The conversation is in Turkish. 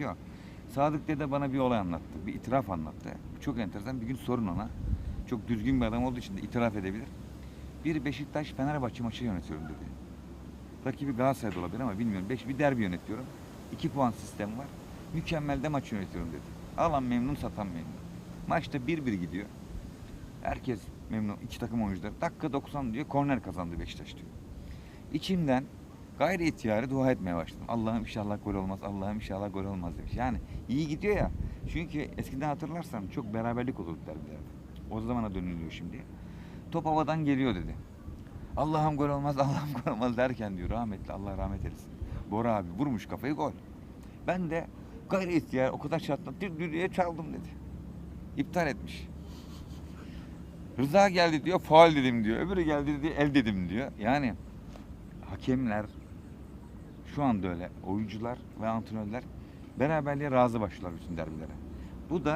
Yok. Sadık Dede bana bir olay anlattı. Bir itiraf anlattı. Çok enteresan. Bir gün sorun ona. Çok düzgün bir adam olduğu için de itiraf edebilir. Bir Beşiktaş Fenerbahçe maçı yönetiyorum dedi. Rakibi Galatasaray'da olabilir ama bilmiyorum. Beş, bir derbi yönetiyorum. İki puan sistemi var. Mükemmel de maç yönetiyorum dedi. Alan memnun, satan memnun. Maçta 1-1 gidiyor. Herkes memnun. İki takım oyuncular. Dakika 90 diyor. Korner kazandı Beşiktaş diyor. İçimden gayri ihtiyari dua etmeye başladım. Allah'ım inşallah gol olmaz. Allah'ım inşallah gol olmaz demiş. Yani iyi gidiyor ya. Çünkü eskiden hatırlarsan çok beraberlik olurdu derbilerde. O zamana dönülüyor şimdi. Top havadan geliyor dedi. Allah'ım gol olmaz, Allah'ım gol olmaz derken diyor rahmetli Allah rahmet eylesin. Bora abi vurmuş kafayı gol. Ben de gayri ihtiyar o kadar çatladım dür diye çaldım dedi. İptal etmiş. Rıza geldi diyor faul dedim diyor. Öbürü geldi diyor el dedim diyor. Yani hakemler şu anda öyle oyuncular ve antrenörler beraberliğe razı başlar bütün derbilere. Bu da